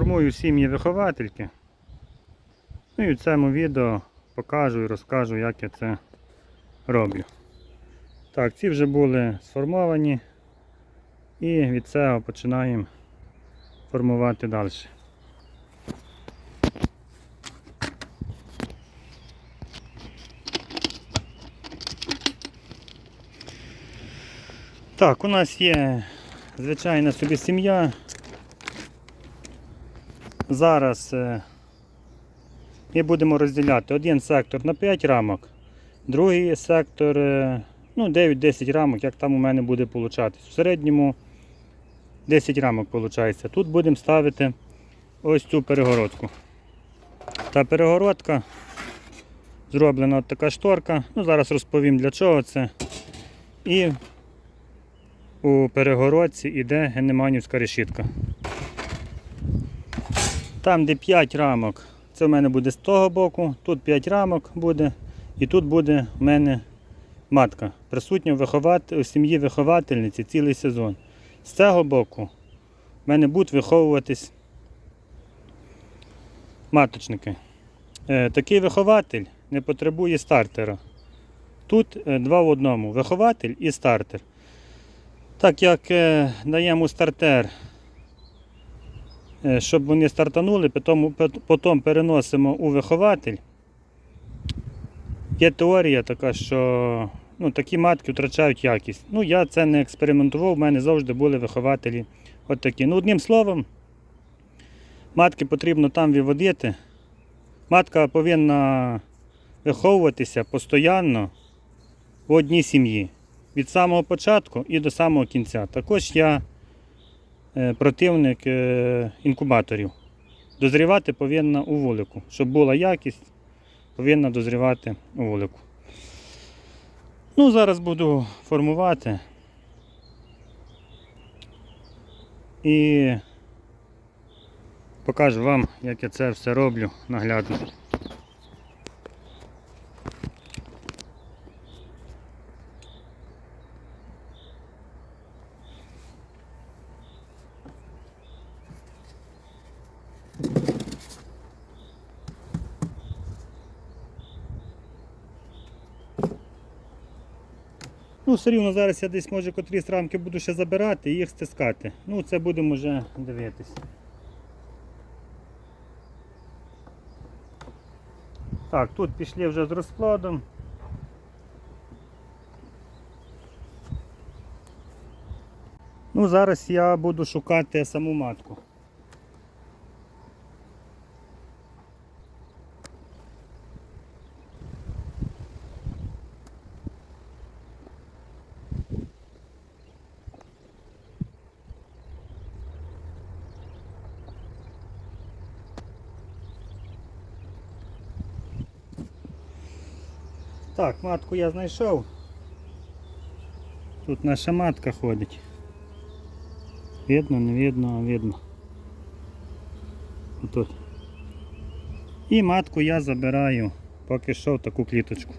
Формую сім'ї виховательки. Ну і в цьому відео покажу і розкажу, як я це роблю. Так, ці вже були сформовані. І від цього починаємо формувати далі. Так, у нас є звичайна собі сім'я. Зараз е, ми будемо розділяти один сектор на 5 рамок, другий сектор е, ну, 9-10 рамок, як там у мене буде получатись. В середньому 10 рамок виходить. Тут будемо ставити ось цю перегородку. Та перегородка зроблена от така шторка. Ну, Зараз розповім для чого це. І у перегородці йде генеманівська решітка. Там, де 5 рамок, це в мене буде з того боку, тут 5 рамок буде, і тут буде в мене матка. Присутня в, сім'ї виховательниці цілий сезон. З цього боку в мене будуть виховуватись маточники. Е, такий вихователь не потребує стартера. Тут е, два в одному вихователь і стартер. Так як е, даємо стартер, щоб вони стартанули, потім, потім переносимо у вихователь. Є теорія така, що ну, такі матки втрачають якість. Ну, я це не експериментував, в мене завжди були вихователі от такі. Ну, одним словом, матки потрібно там виводити. Матка повинна виховуватися постійно в одній сім'ї. Від самого початку і до самого кінця. Також я е, противник е, інкубаторів. Дозрівати повинна у вулику. Щоб була якість, повинна дозрівати у вулику. Ну, зараз буду формувати. І покажу вам, як я це все роблю наглядно. Все рівно зараз я десь може котрісь рамки буду ще забирати і їх стискати. Ну, це будемо вже дивитись. Так, тут пішли вже з розкладом. Ну, зараз я буду шукати саму матку. Так, матку я знайшов. Тут наша матка ходить. Видно, не видно, а видно. Тут. І матку я забираю поки що в таку кліточку.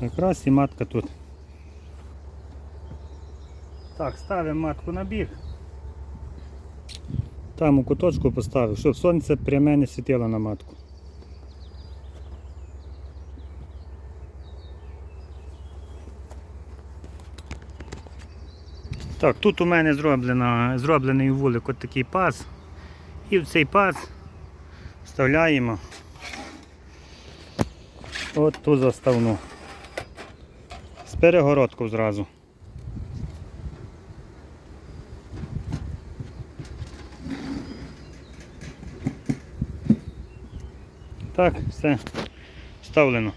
Так, раз і матка тут. Так, ставимо матку на біг. Там у куточку поставив, щоб сонце пряме не світило на матку. Так, тут у мене зроблено, зроблений вулик от такий паз. І в цей паз вставляємо от ту заставну. З перегородку зразу. Так, все вставлено.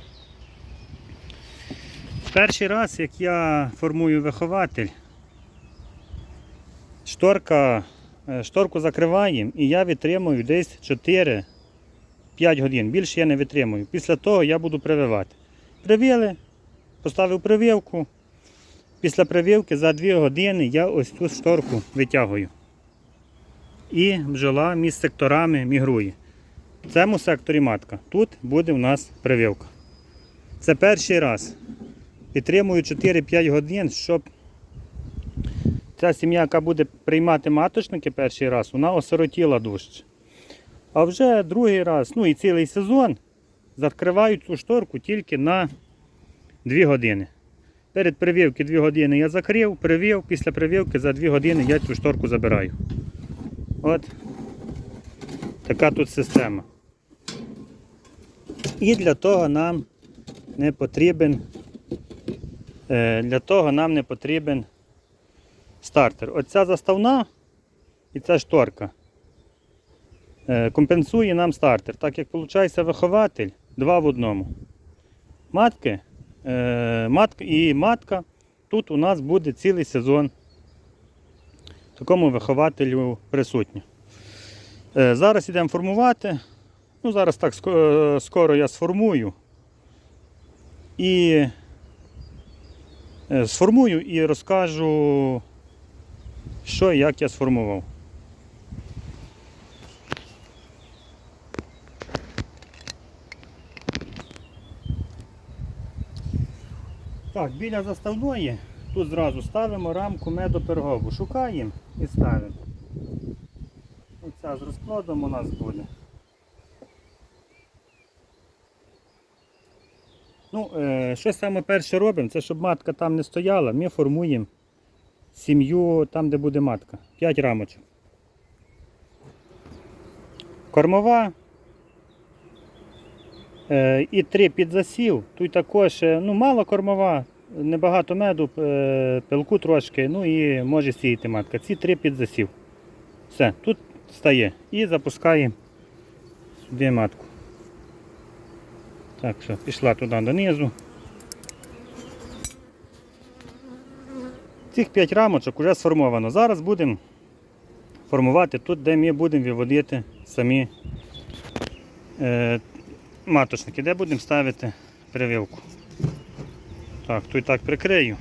Перший раз, як я формую вихователь, шторка, е, шторку закриваємо і я витримую десь 4-5 годин. Більше я не витримую. Після того я буду прививати. Привили, поставив прививку. Після прививки за 2 години я ось цю шторку витягую. І бджола між секторами мігрує. В цьому секторі матка. Тут буде у нас прививка. Це перший раз. Підтримую 4-5 годин, щоб ця сім'я, яка буде приймати маточники перший раз, вона осиротіла дужче. А вже другий раз, ну і цілий сезон закривають цю шторку тільки на 2 години. Перед прививки 2 години я закрив, привив, після прививки за 2 години я цю шторку забираю. От така тут система. І для того нам не потрібен е, для того нам не потрібен стартер. Оця заставна і ця шторка е, компенсує нам стартер. Так як виходить вихователь два в одному. Матки, е, матка і матка тут у нас буде цілий сезон такому вихователю присутня. Е, Зараз йдемо формувати. Ну, зараз так е, скоро я сформую. І е, сформую і розкажу, що і як я сформував. Так, біля заставної тут зразу ставимо рамку медопергову. Шукаємо і ставимо. Оця з розкладом у нас буде. Ну, е, що саме перше робимо, це щоб матка там не стояла, ми формуємо сім'ю там, де буде матка. 5 рамочок. Кормова. Е, і 3 під засів. Тут також е, ну, мало кормова, небагато меду, пилку трошки, ну і може сіяти матка. Ці 3 під засів. Все, тут стає. І запускаємо сюди матку. Так, все, пішла туди донизу. Цих 5 рамочок вже сформовано. Зараз будемо формувати тут, де ми будемо виводити самі е, маточники, де будемо ставити прививку. Так, тут так прикрию.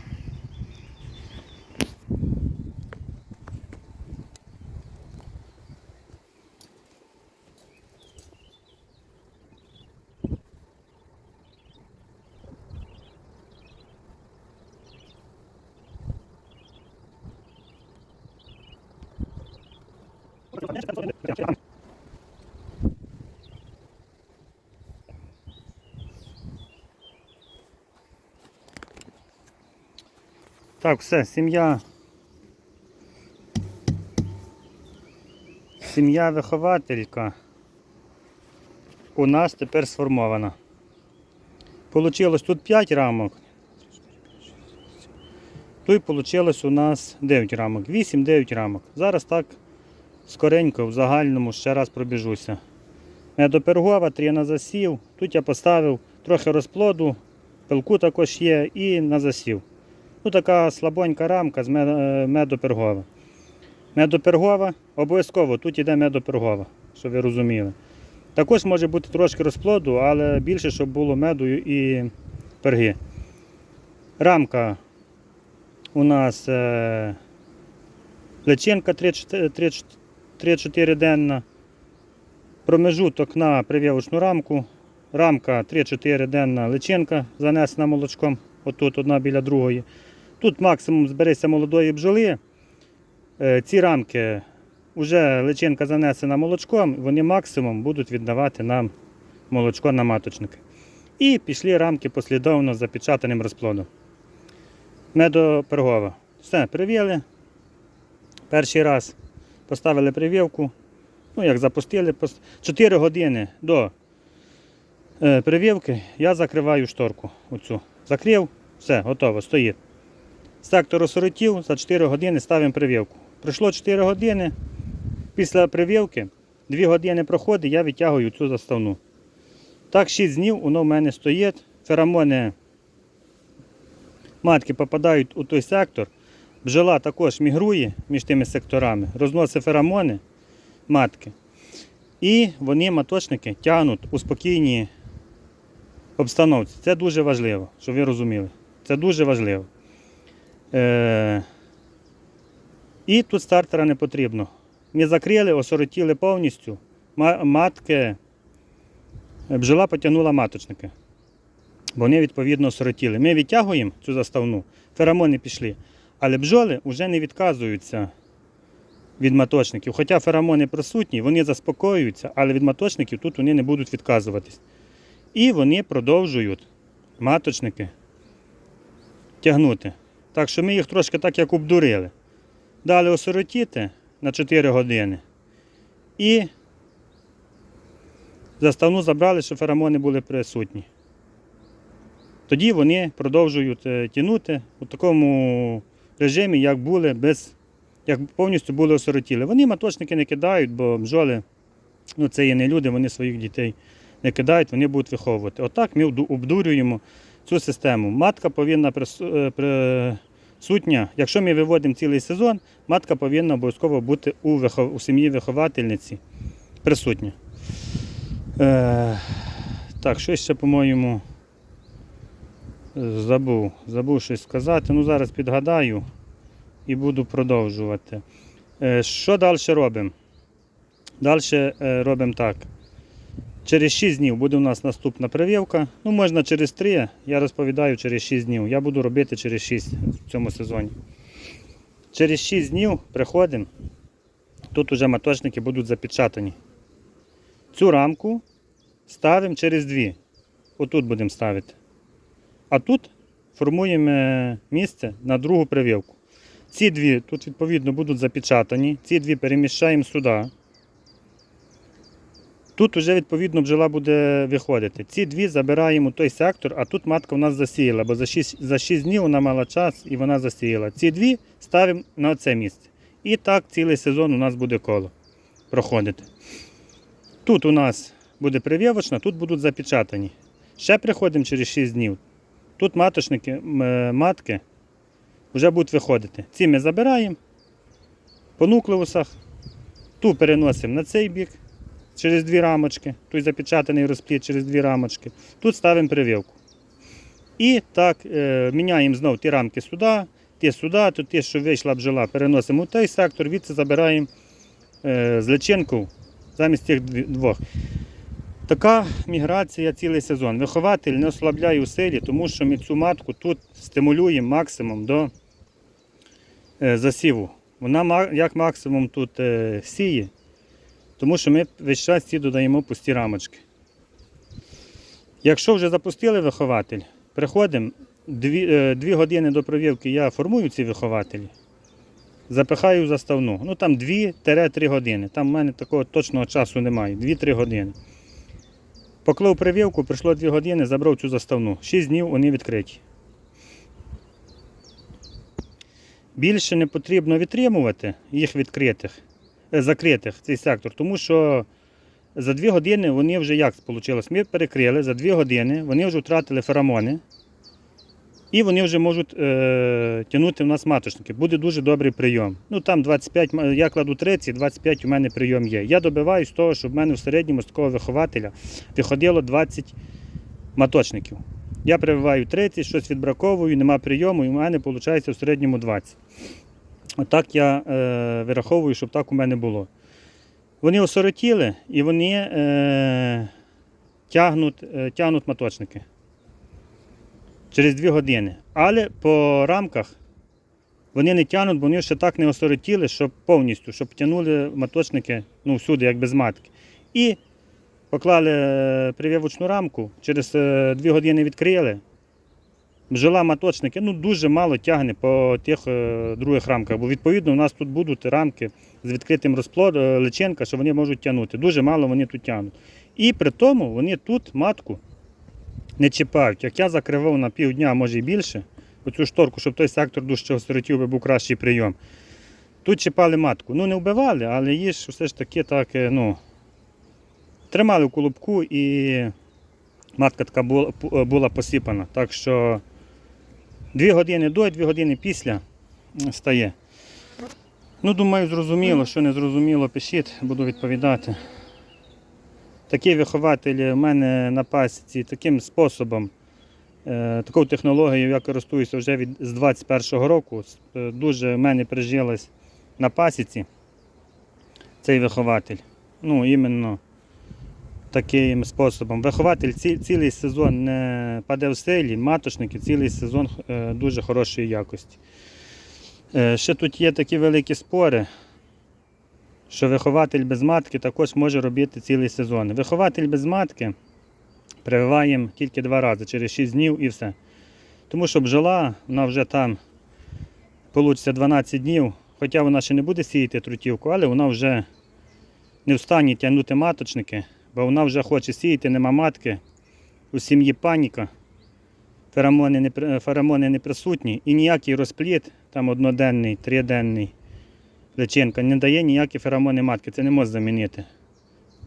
Так, все, сім'я. Сім'я вихователька у нас тепер сформована. Получилось тут 5 рамок. Тут вийшло у нас 9 рамок. 8-9 рамок. Зараз так скоренько в загальному ще раз пробіжуся. Медопергова, 3 на засів. Тут я поставив трохи розплоду, пилку також є і на засів. Ну, така слабонька рамка з е, медопергова. Медопергова, обов'язково тут йде медопергова, щоб ви розуміли. Також може бути трошки розплоду, але більше, щоб було меду і перги. Рамка у нас е, личинка 3-4 денна. Промежуток на прививочну рамку. Рамка 3-4 денна личинка занесена молочком. Отут одна біля другої. Тут максимум збереться молодої бджоли. Е, Ці рамки вже личинка занесена молочком, вони максимум будуть віддавати нам молочко на маточники. І пішли рамки послідовно з запечатаним розплодом. Медопергова. Все, привіли. Перший раз поставили прививку. Ну, як запустили, 4 години до е, прививки я закриваю шторку. Оцю. Закрив, все, готово, стоїть. Сектор осиротів, за 4 години ставимо прививку. Пройшло 4 години. Після прививки 2 години проходить, я витягую цю заставну. Так, 6 днів воно в мене стоїть. Феромони матки попадають у той сектор. Бджола також мігрує між тими секторами, розносить феромони матки. І вони, маточники, тягнуть у спокійній обстановці. Це дуже важливо, щоб ви розуміли. Це дуже важливо. Е- і тут стартера не потрібно. Ми закрили, осоротіли повністю. Матки, бджола потягнула маточники. Вони відповідно осоротіли. Ми відтягуємо цю заставну, феромони пішли. Але бджоли вже не відказуються від маточників. Хоча феромони присутні, вони заспокоюються, але від маточників тут вони не будуть відказуватись. І вони продовжують маточники тягнути. Так що ми їх трошки так як обдурили. Дали осиротіти на 4 години. І заставну забрали, щоб феромони були присутні. Тоді вони продовжують е, тягнути у такому режимі, як були, без, як повністю були осиротіли. Вони маточники не кидають, бо бджоли ну, це є не люди, вони своїх дітей не кидають, вони будуть виховувати. Отак ми обдурюємо цю систему. Матка повинна е, присутня. Якщо ми виводимо цілий сезон, матка повинна обов'язково бути у, вихов... у сім'ї виховательниці присутня. Е... Так, що ще, по-моєму, забув. Забув щось сказати. Ну, зараз підгадаю і буду продовжувати. Е, Що далі робимо? Далі е, робимо так. Через 6 днів буде у нас наступна прививка. Ну, можна через 3, я розповідаю через 6 днів. Я буду робити через 6 в цьому сезоні. Через 6 днів приходимо. Тут вже маточники будуть запечатані. Цю рамку ставимо через 2. Отут будемо ставити. А тут формуємо місце на другу прививку. Ці дві тут відповідно будуть запечатані. Ці дві переміщаємо сюди. Тут вже відповідно бджола буде виходити. Ці дві забираємо той сектор, а тут матка у нас засіяла, бо за 6, за 6 днів вона мала час і вона засіяла. Ці дві ставимо на це місце. І так цілий сезон у нас буде коло проходити. Тут у нас буде прививочна, тут будуть запечатані. Ще приходимо через 6 днів. Тут маточники, е, матки вже будуть виходити. Ці ми забираємо по нуклеусах, ту переносимо на цей бік через дві рамочки, той запечатаний розплід через дві рамочки. Тут ставимо прививку. І так е, міняємо знов ті рамки сюди, ті сюди, тут ті, що вийшла бджола, переносимо у той сектор, відси забираємо е, з личинку замість тих двох. Така міграція цілий сезон. Вихователь не ослабляє у силі, тому що ми цю матку тут стимулюємо максимум до е, засіву. Вона як максимум тут е, сіє, тому що ми весь час ці додаємо пусті рамочки. Якщо вже запустили вихователь, приходимо дві, е, дві години до провівки я формую ці вихователі, запихаю заставну. Ну там 2-3 години. Там в мене такого точного часу немає. 2-3 години. Поклав прививку, прийшло 2 години, забрав цю заставну. 6 днів вони відкриті. Більше не потрібно відтримувати їх відкритих, е, закритих цей сектор, тому що за 2 години вони вже як вийшло? Ми перекрили за 2 години, вони вже втратили феромони. І вони вже можуть е, тягнути в нас маточники. Буде дуже добрий прийом. Ну там 25, я кладу 30, 25 у мене прийом є. Я добиваюсь того, щоб в мене в середньому з такого вихователя виходило 20 маточників. Я прививаю 30, щось відбраковую, нема прийому, і в мене виходить в середньому 20. Отак я е, вираховую, щоб так у мене було. Вони осиротіли і вони е, тягнуть, е, тягнуть маточники через 2 години. Але по рамках вони не тягнуть, бо вони ще так не осиротіли, щоб повністю, щоб тягнули маточники ну, всюди, як без матки. І поклали е, прививочну рамку, через 2 години відкрили. Бджола маточники ну, дуже мало тягне по тих е, других рамках, бо відповідно у нас тут будуть рамки з відкритим розплодом, е, личинка, що вони можуть тягнути. Дуже мало вони тут тягнуть. І при тому вони тут матку не чіпають. Як я закривав на півдня, може і більше, оцю шторку, щоб той сектор дужче осиротів би був кращий прийом. Тут чіпали матку. Ну не вбивали, але її ж все ж таки так, е, ну, тримали в колобку і матка така була, була посипана. Так що дві години до, дві години після стає. Ну, думаю, зрозуміло, що не зрозуміло, пишіть, буду відповідати. Такий вихователь в мене на пасіці таким способом, е, такою технологією я користуюся вже від, з 21-го року. Е, Дуже в мене прижилась на пасіці цей вихователь. Ну, іменно таким способом. Вихователь ці, цілий сезон не паде в силі, маточники цілий сезон е, дуже хорошої якості. Ще тут є такі великі спори, що вихователь без матки також може робити цілий сезон. Вихователь без матки прививаємо тільки два рази, через 6 днів і все. Тому що бджола, вона вже там получиться 12 днів, хоча вона ще не буде сіяти трутівку, але вона вже не в стані тягнути маточники, бо вона вже хоче сіяти, нема матки, у сім'ї паніка, феромони не, феромони не присутні і ніякий розпліт, там одноденний, триденний личинка, не дає ніякі феромони матки, це не може замінити.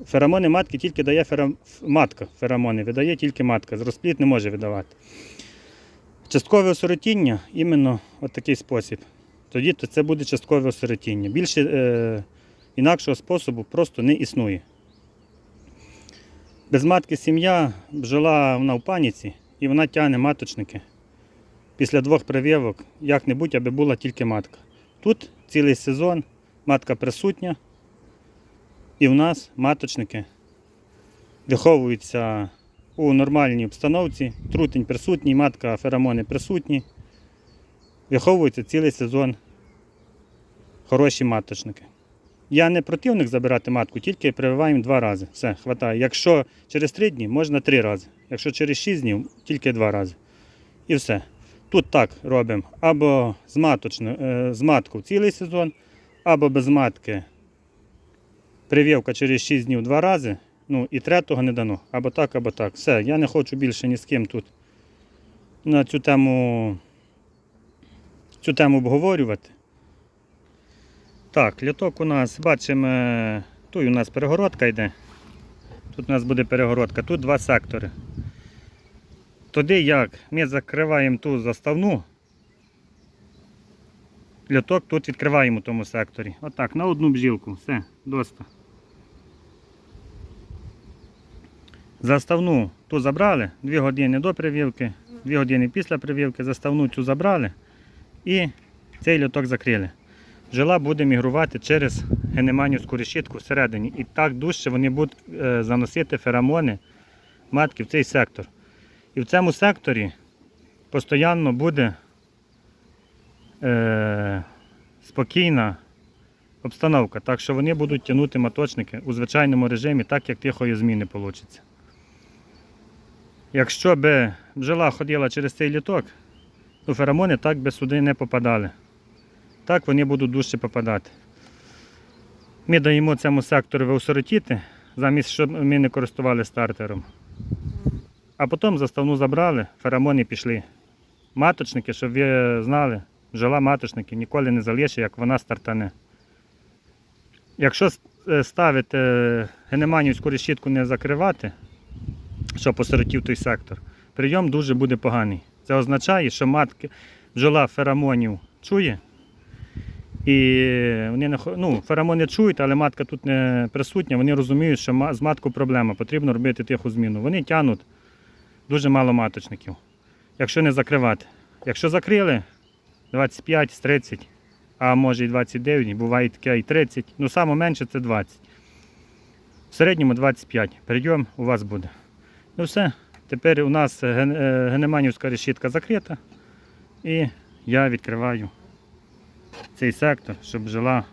Феромони матки тільки дає фером... матка, феромони видає тільки матка, з розпліт не може видавати. Часткове осиротіння іменно от такий спосіб. Тоді то це буде часткове осиротіння. Більше е, інакшого способу просто не існує. Без матки сім'я бджола вона в паніці і вона тягне маточники. Після двох прививок як-небудь, аби була тільки матка. Тут цілий сезон матка присутня, і в нас маточники виховуються у нормальній обстановці, трутень присутній, матка феромони присутні. Виховуються цілий сезон хороші маточники. Я не противник забирати матку, тільки прививаємо два рази. Все, хватає. Якщо через три дні, можна три рази. Якщо через шість днів, тільки два рази. І все. Тут так робимо. Або з, маточно, е, з матку цілий сезон, або без матки. Прививка через 6 днів два рази. Ну і третього не дано. Або так, або так. Все, я не хочу більше ні з ким тут на цю тему, цю тему обговорювати. Так, літок у нас, бачимо, тут у нас перегородка йде. Тут у нас буде перегородка, тут два сектори. Туди як ми закриваємо ту заставну, літок тут відкриваємо в тому секторі. Отак, на одну бджілку, все, доста. Заставну ту забрали, 2 години до прививки, 2 години після прививки, заставну цю забрали і цей льоток закрили. Жила буде мігрувати через генеманівську решітку всередині. І так дужче вони будуть е, заносити феромони матки в цей сектор. І в цьому секторі постійно буде е, спокійна обстановка, так що вони будуть тягнути маточники у звичайному режимі, так як тихої зміни вийде. Якщо б бджола ходила через цей літок, то феромони так би сюди не попадали. Так вони будуть дужче попадати. Ми даємо цьому сектору висоротіти, замість щоб ми не користували стартером. А потім заставну забрали, феромони пішли. Маточники, щоб ви знали, бджола маточники ніколи не залишить, як вона стартане. Якщо е, ставити е, генеманівську решітку не закривати, щоб осиротів той сектор, прийом дуже буде поганий. Це означає, що матки, бджола феромонів чує. І вони не ну, феромони чують, але матка тут не присутня, вони розуміють, що з маткою проблема, потрібно робити тиху зміну. Вони тягнуть дуже мало маточників, якщо не закривати. Якщо закрили 25 з 30, а може і 29, буває таке і 30, ну саме менше це 20. В середньому 25. Прийом у вас буде. Ну все. Тепер у нас е, генеманівська решітка закрита. І я відкриваю цей сектор, щоб жила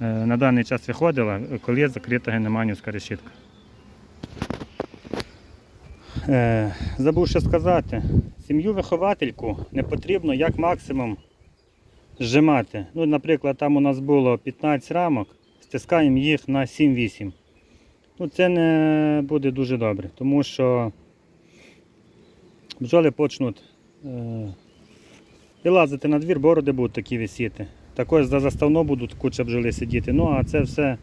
е, на даний час виходила, коли є закрита генеманівська решітка. Е, забув ще сказати, сім'ю виховательку не потрібно як максимум зжимати. Ну, наприклад, там у нас було 15 рамок, стискаємо їх на 7-8. Ну, це не буде дуже добре, тому що бджоли почнуть е, вилазити на двір, бороди будуть такі висіти. Також за заставно будуть куча бджоли сидіти. Ну, а це все.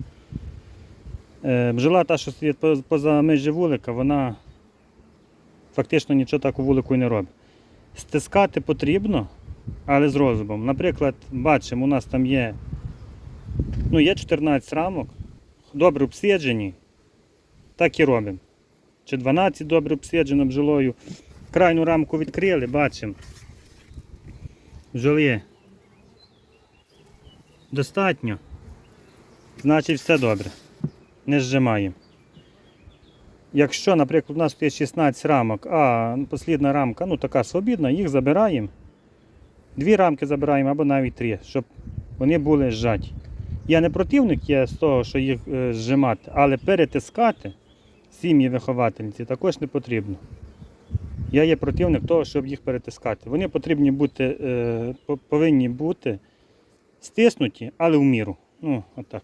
Е, бджола та, що сидить поза межі вулика, вона фактично нічого так у вулику не робить. Стискати потрібно, але з розумом. Наприклад, бачимо, у нас там є, ну, є 14 рамок, добре обсіджені, так і робимо. Чи 12 добре обсіджено бджолою. Крайню рамку відкрили, бачимо. Бджоли достатньо. Значить все добре. Не зжимаємо. Якщо, наприклад, у нас є 16 рамок, а послідна рамка ну, така свобідна, їх забираємо Дві рамки забираємо або навіть три, щоб вони були зжаті. Я не противник є з того, що їх е, зжимати, але перетискати сім'ї виховательниці також не потрібно. Я є противник того, щоб їх перетискати. Вони потрібні бути, е, повинні бути стиснуті, але в міру. Ну, отак.